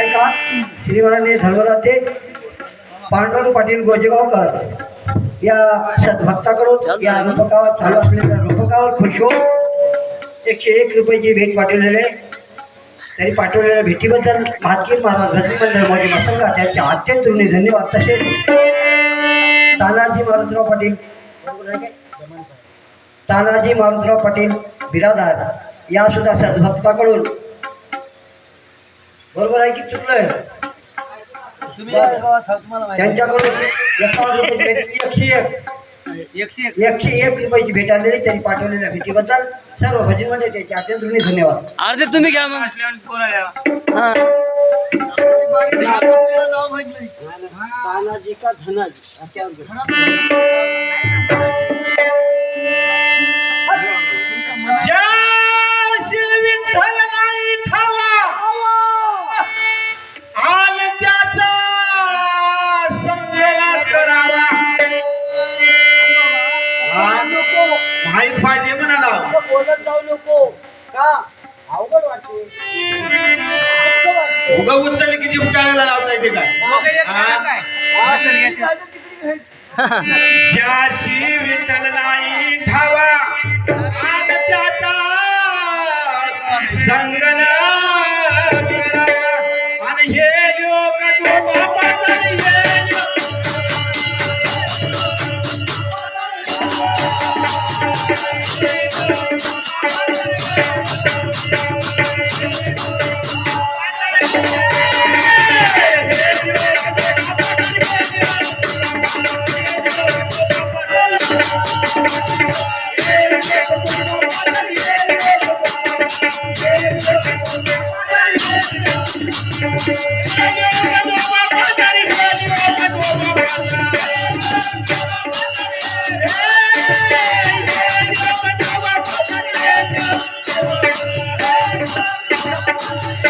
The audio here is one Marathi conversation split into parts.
ऐका श्रीमाने धर्मराजे पांडुरंग पाटील गोजेगावकर या भक्ताकडून या रूपकावर चालू असलेल्या रूपकावर खुश होऊन एकशे एक रुपयाची भेट पाठवलेले त्यांनी पाठवलेल्या भेटीबद्दल महात्मा महाराज मोदी मसंगा त्यांचे अत्यंत ऋणी धन्यवाद. तसेच तानाजी मारुतराव पाटील. तानाजी मारुतराव पाटील बिरादार. या सुद्धा सद्भक्ताकडून बरोबर आहे की चुकलंय? त्यांच्याकडून एकशे एक. एकशे एक रुपयाची भेट आलेली त्यांनी पाठवलेल्या भेटीबद्दल सर्व भजन मंडळ त्याचे अत्यंत ऋणी धन्यवाद. अर्धे तुम्ही घ्या मग. तानाजी का धनाजी? माहीत पाहिजे म्हणाला. बोलत जाऊ नको. का? अवघड वाटते. दुःख वाटते. उगा उचलले की जीव टाळायला लावता येते काय? हा? Yeah. हा?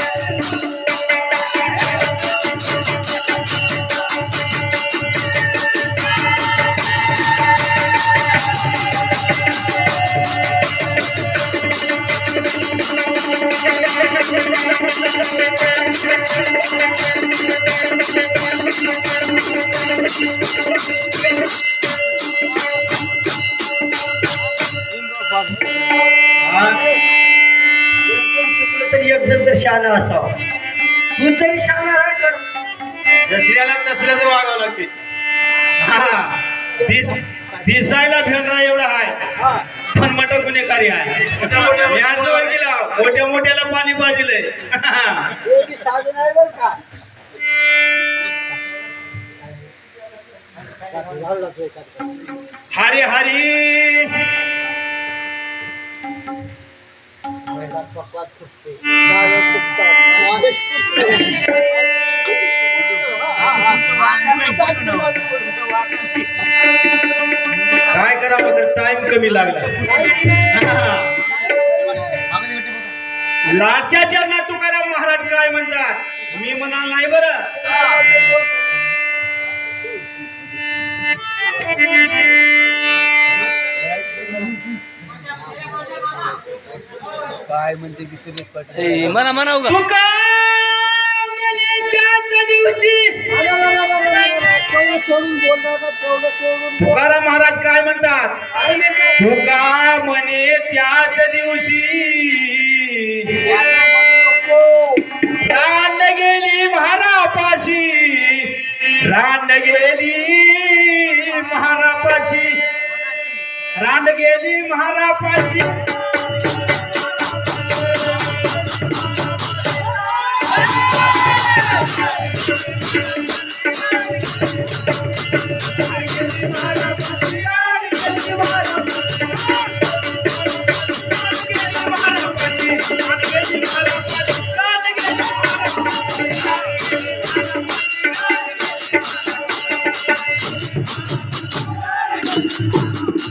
शहाणा असावा तू तरी कर जसल्याला तसल्याच वागावं लागते. हा. दिस दिसायला भेटणार एवढा आहे पण मट गुन्हेगारी आहे या जवळ गेला मोठ्या मोठ्याला पाणी हे का? हरी हरी. काय करावं तर टाइम कमी लागला. लाटच्या चरणात तुकाराम महाराज काय म्हणतात? मी म्हणाल नाही बरं. ए, म्हणा म्हणा उगा तुका म्हणे त्याच दिवशी तेवढं सोडून बोल नका तेवढं सोडून तुकाराम महाराज काय म्हणतात? तुका म्हणे त्याच दिवशी रान गेली महारापाशी. रान गेली महारापाशी. रान गेली महारापाशी.